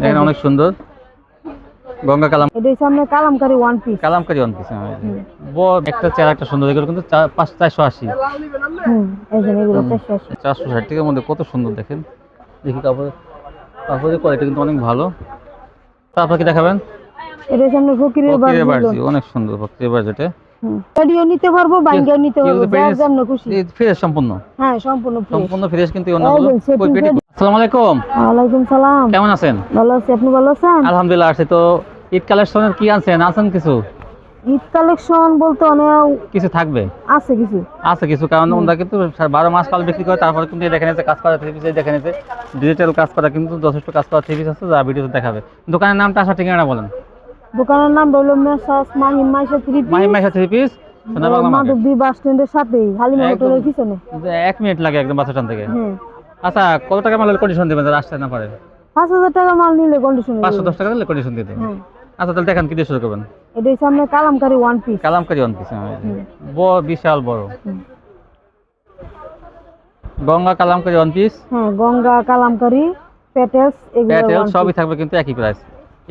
দেখেন অনেক সুন্দর। গঙ্গা কালাম এটা হচ্ছে আপনার kalamkari one piece kalamkari one piece বড় একটা চেয়ার একটা সুন্দর এগুলো কিন্তু পাঁচ চারশো আশি। চারশো ষাট টাকার মধ্যে কত সুন্দর দেখেন। দেখি কাপড় কাপড়ের কোয়ালিটি কিন্তু অনেক ভালো। তারপর কি দেখাবেন? এটা হচ্ছে আপনার ফকিরের বাড়ি অনেক সুন্দর ফকিরের বার্জিতে এডিও নিতে পারব নিতে পারব যার যেমন খুশি। ফ্রেশ সম্পূর্ণ? হ্যাঁ সম্পূর্ণ ফ্রেশ। সম্পূর্ণ ফ্রেশ কিন্তু এই অন্যগুলো এই যে setting ওই পেটি- ready। আসসালামু আলাইকুম। ওয়ালাইকুম সালাম। কেমন আছেন? ভালো আছি আপনি ভালো আছেন? আলহামদুলিল্লাহ আছে তো ঈদ কালেকশনের কি আনছেন? আছেন কিছু? ঈদ কালেকশন বলতে অনেক কিছু থাকবে? আছে কিছু। আছে কিছু কারণ ওনারা কিন্তু বারো মাস কাল বিক্রি করে তারপরে কিন্তু দেখে নিয়েছে কাজ করা থ্রি পিস দেখে নিয়েছে। ডিজিটাল কাজ করা কিন্তু যথেষ্ট কাজ করা থ্রি পিস আছে যা ভিডিওতে দেখাবে। দোকানের নামটা আসা ঠিকানা বলেন। দোকানের নাম রইল messrs Mahim Maisha three Mahim Maisha three piece. Madhabdi bus স্ট্যান্ডের সাথেই হালিমা হোটেলের পিছনে। এক মিনিট লাগে একদম বাস স্ট্যান্ড থেকে। আচ্ছা কত টাকা মালের কন্ডিশন দেবেন যারা আসতে না পারে? পাঁচ হাজার টাকা মাল নিলে কন্ডিশন পাঁচশো দশ টাকা দিলে কন্ডিশন আচ্ছা তাহলে দেখেন কি দিয়ে শুরু করবেন। এটা হচ্ছে আপনার kalamkari one piece kalamkari one piece বড় বিশাল বড়। গঙ্গা কালামকারি ওয়ান পিস হ্যাঁ গঙ্গা কালামকারি পেটেলস এগুলো প্যাটেল one সবই থাকবে কিন্তু একই প্রাইস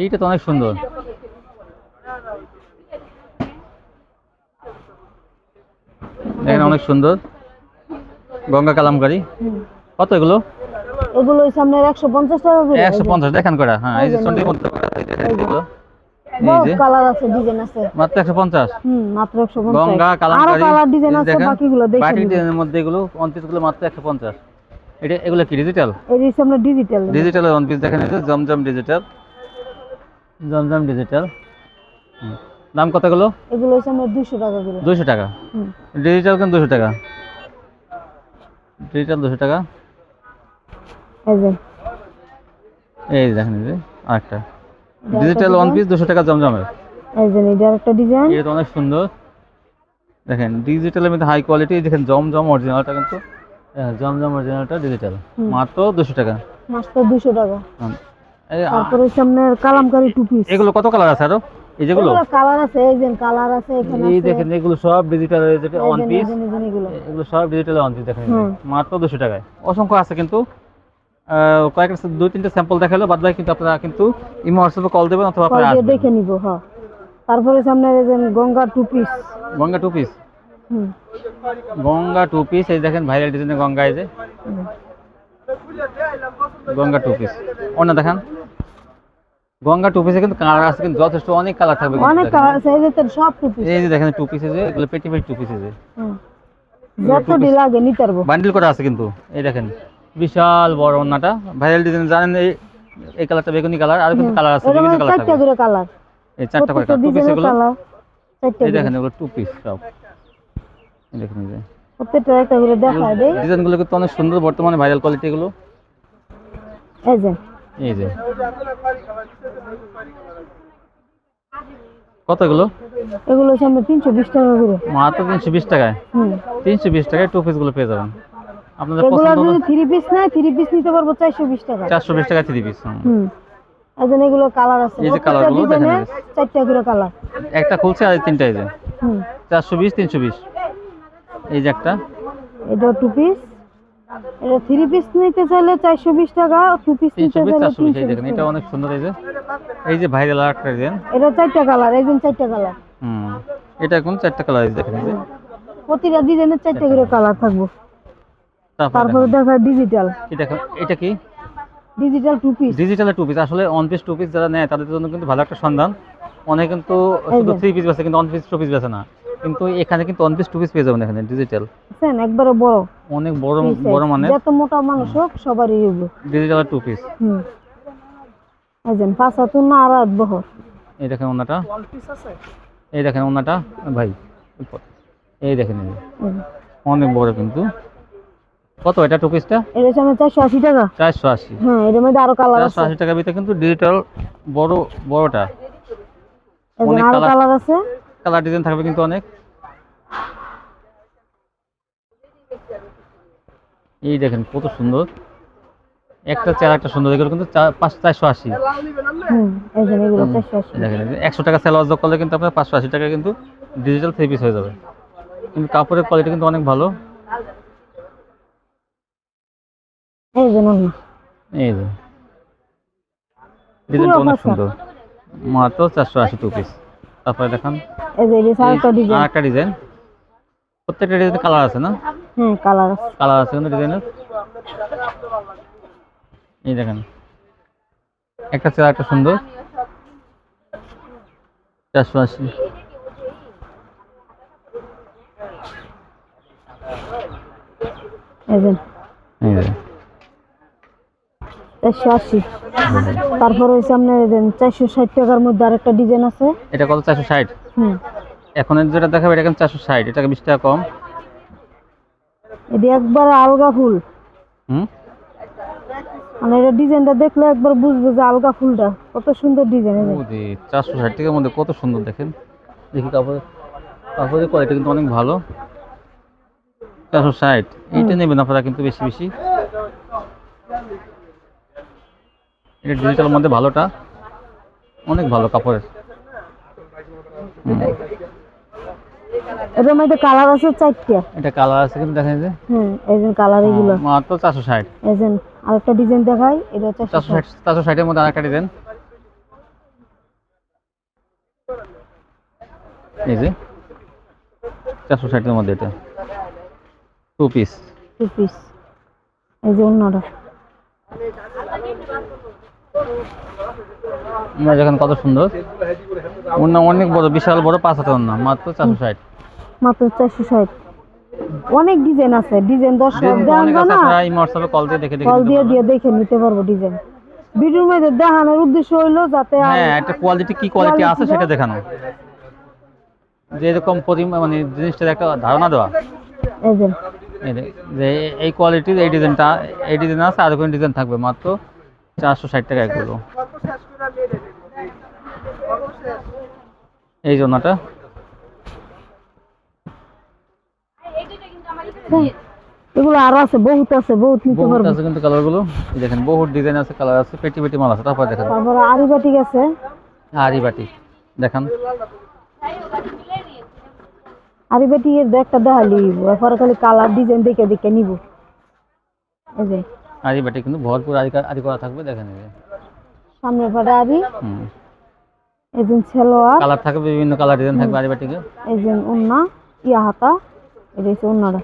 এইটা তো অনেক সুন্দর। দেখেন অনেক সুন্দর। গঙ্গা কালামকারি। কত এগুলো? এগুলো আপনার একশো পঞ্চাশ টাকা করে। একশো পঞ্চাশ দেখেন করা হ্যাঁ এই যে সন্ধ্যের মধ্যে এই দেখেন এগুলো। কালার আছে ডিজাইন আছে। মাত্র একশো পঞ্চাশ। হুম মাত্র একশো গঙ্গা পঞ্চাশ আরও কালার ডিজাইন আছে বাকিগুলো দেখে বাটিক নিবেন। ডিজাইনের মধ্যে এগুলো অনপিসগুলো মাত্র একশো পঞ্চাশ। এটা এগুলো কি ডিজিটাল এই যে আপনার ডিজিটাল ডিজিটাল অনপিস দেখেন এই যে জমজম ডিজিটাল জমজম ডিজিটাল দাম কতগুলো? এগুলো হচ্ছে আপনার দুশো টাকা করে। দুশো টাকা। ডিজিটাল কিন্তু দুশো টাকা? ডিজিটাল দুশো টাকা? এই দেখেন এই আরেকটা। ডিজিটাল ওয়ান পিস দুশো টাকা জমজমের। এই যে একটা ডিজাইন এটা অনেক সুন্দর। দেখেন ডিজিটালের মধ্যে হাই কোয়ালিটি দেখেন জমজম অরিজিনালটা কিন্তু হ্যাঁ, জমজম অরিজিনালটা ডিজিটাল। মাত্র দুশো টাকা। মাত্র দুশো টাকা। হুম। এই আ- তারপরে আপনার কালামকারি টু পিস এগুলো কত কালার আছে আরও? এই যেগুলো কালার আছে এই যে কালার আছে এখানে এই দেখেন এগুলো সব ডিজিটাল যেটা ওয়ান পিস এগুলো সব ডিজিটাল ওয়ান পিস দেখেন। মাত্র দুশো টাকায়। অসংখ্য আছে কিন্তু। কয়েকটা দুই তিনটে স্যাম্পল দেখাল বাদ বাকি কিন্তু আপনারা কিন্তু ইমো হোয়াটসঅ্যাপে কল দেবেন অথবা আপনারা আসবেন। দেখে নিব হ্যাঁ। তারপরে আপনার এই যে Ganga two piece Ganga two piece Ganga two piece এই দেখেন ভাইরাল ডিজাইনের গঙ্গা এই যে। গঙ্গা টু পিস অন্য দেখান। গঙ্গা টু পিসে কিন্তু কালার আছে কিন্তু যথেষ্ট অনেক কালার থাকবে অনেক কালার আছে এই যে সব টু পিস এই যে দেখেন টু পিসে যে এগুলো পেটি পেটি টু পিসে যে। যতটি লাগে নিতে পারব। বান্ডিল করা আছে কিন্তু এই দেখেন। বিশাল বড় ওন্নাটা ভাইরাল ডিজাইন জানেন এই এই কালারটা বেগুনি কালার আর কিন্তু কালার আছে বিভিন্ন মানে কালার চারটা করে কালার। এই চারটা করে টু পিস এগুলো। এই দেখেন এগুলো টু পিস সব। এই দেখেন এই যে। প্রত্যেকটা একটা করে দেখায় দেই। ডিজাইনগুলো কিন্তু অনেক সুন্দর বর্তমানে ভাইরাল কোয়ালিটি এগুলো। এই যে। এই যে। কত এগুলো? হচ্ছে আমরা তিনশো বিশ টাকা করে। মাত্র তিনশো বিশ টাকায়? তিনশো বিশ টাকায় টু পিসগুলো পেয়ে যাবেন। আপনাদের এগুলো পছন্দ যদি থ্রি পিস নেয় থ্রি পিস নিতে পারব চারশো বিশ টাকা। চারশো বিশ টাকায় থ্রি পিস হুম। এই এগুলো কালার আছে। এই যে কালারগুলো দেখেন চারটা করে কালার একটা খুলছে আর তিনটা এই যে। হুম। চারশো বিশ তিনশো বিশ। এই যে একটা। এটা টু পিস এটা থ্রি পিস নিতে চাইলে চারশো বিশ টাকা টু পিস নিতে চাইলে তিনশো দেখেন এটা অনেক সুন্দর এই যে। এই যে ভাইরাল ডিজাইন এটা চারটা কালার এই যে চারটা কালার হুম এটা এখন চারটা কালার দেখেন এই যে। প্রতিটা ডিজাইনের চারটা করে কালার থাকব। তারপর দেখা ডিজিটাল কি দেখো এটা কি? ডিজিটাল টু পিস ডিজিটালের টু পিস আসলে অন পিস টু পিস যারা নেয় তাদের জন্য কিন্তু ভালো একটা সন্ধান। অনেক কিন্তু শুধু থ্রি পিস বেছে কিন্তু অন পিস টু পিস বেছে না। কিন্তু এখানে কিন্তু অন পিস টু পিস পেয়ে যাবেন এখানে ডিজিটাল বুঝছেন একবারে বড়। অনেক বড় বড় মানে যত মোটা মানুষ হোক সবারই হইব ডিজিটাল টু পিস হুম। যে পাঁচ হাতুন না আর হাত বহর। এই দেখেন ওনাটা। এই দেখেন ওনাটা ভাই। এই দেখেন। অনেক বড় কিন্তু। কত এটা টু? পিসটা আমার চারশো আশি টাকা। চারশো আশি। হ্যাঁ এটার মধ্যে আরও কালার আছে আশি টাকা ভিতরে কিন্তু ডিজিটাল বড় বড়টা। অনেক কালার আছে। কালার ডিজাইন থাকবে কিন্তু অনেক। এই দেখেন কত সুন্দর। একটা চেয়ার একটা সুন্দর এগুলো কিন্তু পাঁচ চারশো আশি। দেখেন একশো টাকা সেল যোগ করলে কিন্তু আপনার পাঁচশো আশি টাকা কিন্তু ডিজিটাল থ্রি পিস হয়ে যাবে। কিন্তু কাপড়ের কোয়ালিটি কিন্তু অনেক ভালো। এই যে ডিজাইনটা অনেক সুন্দর। মাত্র চারশো আশি টু পিস তারপরে দেখান। এই যে এটা আরেকটা ডিজাইন আর একটা ডিজাইন প্রত্যেকটা ডিজাইনে কালার আছে না? কালার আছে। কালার আছে কিন্তু ডিজাইনের এই দেখেন। একটা চেয়ার একটা সুন্দর। চারশো আশি চারশো আশি। তারপরে হচ্ছে আপনার চারশো ষাট টাকার মধ্যে আরেকটা ডিজাইন আছে। এটা কত? চারশো ষাট। এখন যেটা দেখাবে এটা কিন্তু চারশো ষাট এটাকে বিশ টাকা কম। এটি একবার আলগা ফুল। হুম? মানে এটা ডিজাইনটা দেখলে একবার বুঝবে যে আলগা ফুলটা কত সুন্দর ডিজাইন যে। চারশো ষাট টাকার মধ্যে কত সুন্দর দেখেন। দেখি কাপড় কাপড়ের কোয়ালিটি কিন্তু অনেক ভালো। চারশো ষাট এইটা নেবেন আপনারা কিন্তু বেশি বেশি। এটা ডিজিটালের মধ্যে ভালোটা। অনেক ভালো কাপড়ের। এটার মধ্যে কালার আছে চারটা। এটা কালার আছে কিন্তু দেখেন যে। হুম যে কালার এগুলো। মাত্র চারশো ষাট। এই যে আরেকটা ডিজাইন দেখাই এটা চারশো ষাট চারশো ষাটের মধ্যে আরেকটা ডিজাইন এই যে চারশো ষাটের মধ্যে এটা। টু পিস টু পিস এই যে অন্যটা। আমরা দেখেন কত সুন্দর। অনেক বড় বিশাল বড় পাঁচ হাতের মাত্র চারশো ষাট। মাত্র চারশো ষাট। অনেক ডিজাইন আছে ডিজাইন দেওয়া না? এই হোয়াটসঅ্যাপে কল দিয়ে দেখে দেখে কল দিয়ে দিয়ে দেখে নিতে পারব ডিজাইন। ভিডিওর মধ্যে দেখানোর উদ্দেশ্য হইল যাতে হ্যাঁ একটা কোয়ালিটি কি কোয়ালিটি আছে সেটা দেখানো। যে এরকম মানে জিনিসটার একটা ধারণা দেওয়া। যে। এই যে- যে এই কোয়ালিটির এই ডিজাইনটা এই ডিজাইন আছে আর কোনো ডিজাইন থাকবে মাত্র চারশো ষাট টাকা এগুলো। এই জন্যটা এগুলো আরও আছে বহুত আছে বহুত নিতে বহুত পারব। আছে কিন্তু কালারগুলো। এই দেখেন বহুত ডিজাইন আছে কালার আছে পেটি পেটি মাল আছে তারপর দেখেন। তারপরে আরিবাটিক আছে। আরি বাটি দেখান। আরিবাটিক এর একটা দেখালি এরপরে খালি কালার ডিজাইন দেখে দেখে নিব। এই যে। আরি বাটি কিন্তু ভরপুর আরি আরি করা থাকবে দেখেন সামনে পাটা আরি। হুম। এই যে ছেলোয়ার কালার থাকবে বিভিন্ন কালার ডিজাইন থাকবে আরি বাটিকে যে উন্না ইয়া হাতা এটা হচ্ছে উন্নাটা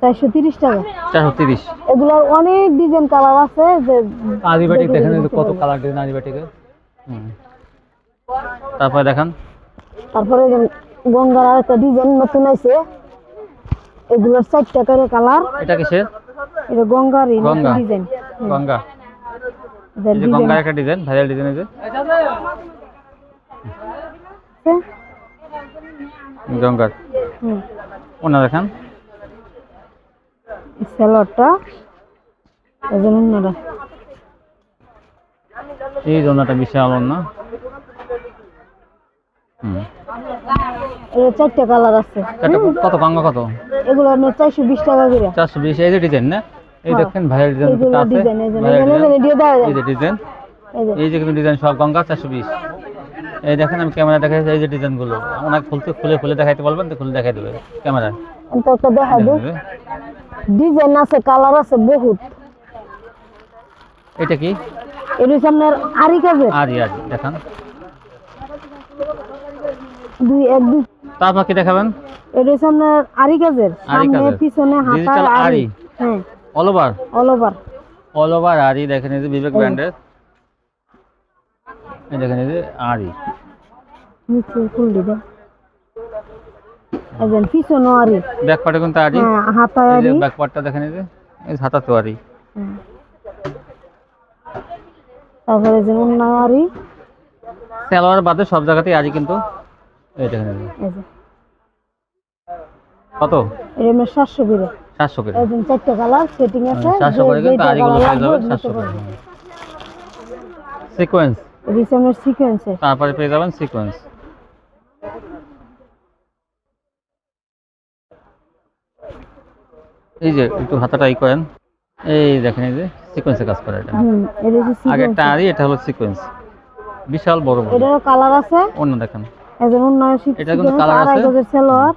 চারশো তিরিশ টাকা। চারশো তিরিশ। এগুলোর অনেক ডিজাইন কালার আছে যে আরি দেখেন এই যে নিতে কত কালার ডিজাইন আরি বাটিকে তারপরে দেখান। তারপরে গঙ্গার আর একটা ডিজাইন নতুন আছে এগুলোর চারটা করে কালার। এটা কিসের? এটা গঙ্গারই নতুন গঙ্গা। ডিজাইন। গঙ্গা। যে গঙ্গার একটা ডিজাইন ভাইরাল ডিজাইন আছে গঙ্গার। হুম। ওনা দেখান। যে অন্যটা এই জন্যটা বিশাল না হুম। এটা চারটা কালার আছে। কত গঙ্গা কত? এগুলো আপনার চারশো বিশ টাকা করে। চারশো বিশ এই যে ডিজাইন না? এই হ্যাঁ। দেখেন ভাইরাল ডিজাইন এগুলো আছে এই যে এখানে design। রেডিও এই যে ডিজাইন এই যে। ডিজাইন সব গঙ্গা চারশো বিশ। এই দেখেন আমি ক্যামেরা এই যে ডিজাইনগুলো ওনাকে খুলতে খুলে খুলে দেখাইতে বলবেন তো খুলে দেখাই দেবে ক্যামেরা দেখা দিই। ডিজাইন আছে কালার আছে বহুত। এটা কি? হচ্ছে আপনার আরি কাজের আরি আরি দেখান। দুই এক দুই। তারপর কি দেখাবেন? এটা হচ্ছে আপনার আরি কাজের সামনে পিছনে Digital আরি। হ্যাঁ। All over all over all over আরি দেখেন এই যে বিবেক ব্র্যান্ডের এই দেখেন এই যে আরি নিচে ফুল পিছনে আরি ব্যাক পার্টে কিন্তু আরি হ্যাঁ আরি ব্যাক পার্টটা দেখেন এই যে এই হাতা তো আরি হ্যাঁ। তারপরে যে অন্য আরি সালোয়ার বাদে সব জায়গাতেই আরি কিন্তু। এই দেখেন এই যে। কত? আপনার সাতশো করে। সাতশো করে। চারটে কালার সেটিং আছে সাতশো যে করে কিন্তু পেয়ে যাবেন সাতশো নিতে করে। সিকোয়েন্স সিকোয়েন্সে তারপরে পেয়ে যাবেন সিকোয়েন্স এই যে একটু হাতাটা ই করেন। এই দেখেন এই যে সিকোয়েন্সে কাজ করে এটা। আগে একটা সিকোয়েন্স আরি এটা হলো সিকোয়েন্স বিশাল বড় বড়। এটারও কালার আছে। অন্য দেখেন। অন্য এটা কিন্তু আড়াই আছে। সেলোয়ার।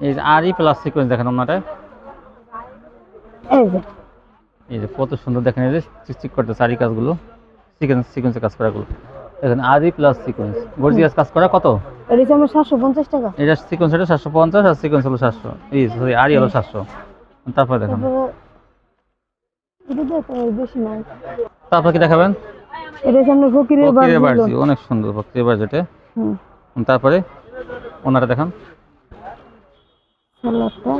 এই যে আরই প্লাস সিকোয়েন্স দেখেন ওনাটা এই যে। কত সুন্দর দেখেন এই যে চিকচিক করতে শাড়ি কাজগুলো সিকোয়েন্স সিকোয়েন্সের কাজ করাগুলো। দেখেন আরই প্লাস সিকোয়েন্স গর্জিয়াস কাজ করা কত? এটা সাতশো পঞ্চাশ টাকা। এটা সিকোয়েন্স হলো সাতশো পঞ্চাশ আর সিকোয়েন্স হলো সাতশো। এই সরি আরই হলো তারপরে দেখেন। তারপরে এটা কি দেখাবেন? এটা ফকিরের বাড়ি অনেক সুন্দর ফকিরের তারপরে ওনারা দেখান। সালোয়ারটা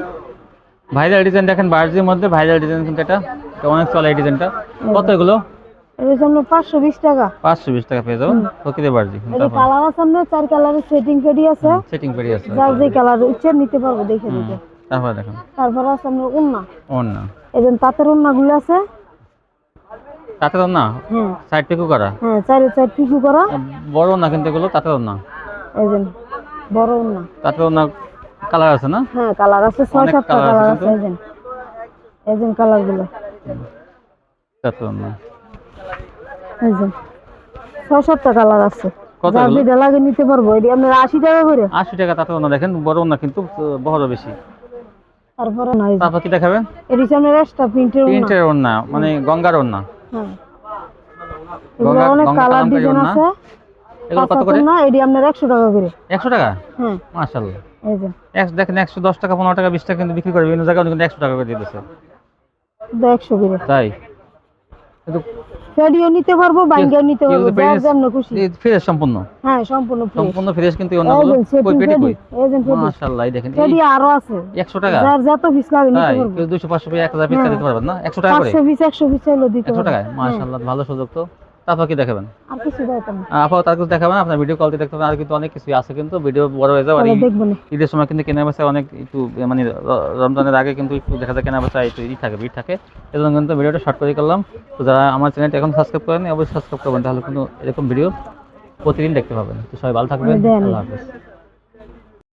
ভাইরাল ডিজাইন দেখেন বার্জির মধ্যে ভাইরাল ডিজাইন কিন্তু এটা। এটা অনেক চলে এই ডিজাইনটা কত এগুলো? পাঁচশো বিশ টাকা। পাঁচশো বিশ টাকা পেয়ে যাব ফকিরের বার্জি। এটা কালার আছে আপনার চার কালারের সেটিং পেডি আছে। সেটিং পেরিয়ে আছে। যার যে কালার ইচ্ছে নিতে পারব দেখে দেখেন। তারপরে আছে তাঁতের আছে। না হ্যাঁ সাইড পিকু করা? হ্যাঁ পিকু করা। বড় না কিন্তু এগুলো তাতে না এই বড় উন্না তাতে না কালার আছে না? হ্যাঁ কালার আছে ছয় সাতটা কালার আছে এই যে কালারগুলো না। ছয় সাতটা কালার আছে। যার? যেটা লাগে নিতে পারব। এটি আপনার আশি টাকা করে। আশি টাকা তাতে না দেখেন বড় না কিন্তু বড় বেশি। তারপরে না এই যে, তারপর কি দেখাবেন? এটি আপনার এক্সট্রা প্রিন্টের প্রিন্টের মানে গঙ্গার ওর না হ্যাঁ এগুলো গঙ্গা- অনেক কালার ডিজাইন আছে। এগুলো কত করে? না এটি আপনার একশো টাকা করে। একশো টাকা? হ্যাঁ মাশাল্লাহ এই যে। একশো দেখেন একশো দশ টাকা পনেরো টাকা বিশ টাকা কিন্তু বিক্রি করে বিভিন্ন জায়গায় কিন্তু একশো টাকা করে দিতেছে। দু একশো করে। তাই? কিন্তু ফেডিও নিতে পারব বাইঙ্গাও নিতে পারব যার যেমন খুশি। ফ্রেশ সম্পূর্ণ। হ্যাঁ সম্পূর্ণ ফ্রেশ। সম্পূর্ণ ফ্রেশ কিন্তু এই কই পেটি কই? মাশাআল্লাহ দেখেন ফেডি আরও আছে। একশো টাকা? যার যত পিস লাগে নিতে পারব। কেউ দুশো পাঁচশো এক পিস হ্যাঁ। দিতে পারবেন না? একশো টাকা করে? পিস পিস দিতে মাশাআল্লাহ ভালো সুযোগ তো। তারপর কি দেখাবেন। আর কিছু দেখাবেন আপাতত কিছু দেখাবেন আপনার ভিডিও কলতে দেখতে পাবেন আর কিন্তু অনেক কিছু আছে কিন্তু ভিডিও বড় হয়ে যাবে আর ঈদের সময় কিন্তু কেনা বেচা অনেক একটু মানে রমজানের আগে কিন্তু একটু দেখা যায় কেনা বেচা একটু ই থাকে ভিড় থাকে। এজন্য কিন্তু ভিডিওটা শর্ট করে করলাম। তো যারা আমার চ্যানেলটা এখন সাবস্ক্রাইব করেন অবশ্যই সাবস্ক্রাইব করবেন তাহলে কিন্তু এরকম ভিডিও প্রতিদিন দেখতে পাবেন। তো সবাই ভালো থাকবেন আল্লাহ হাফেজ।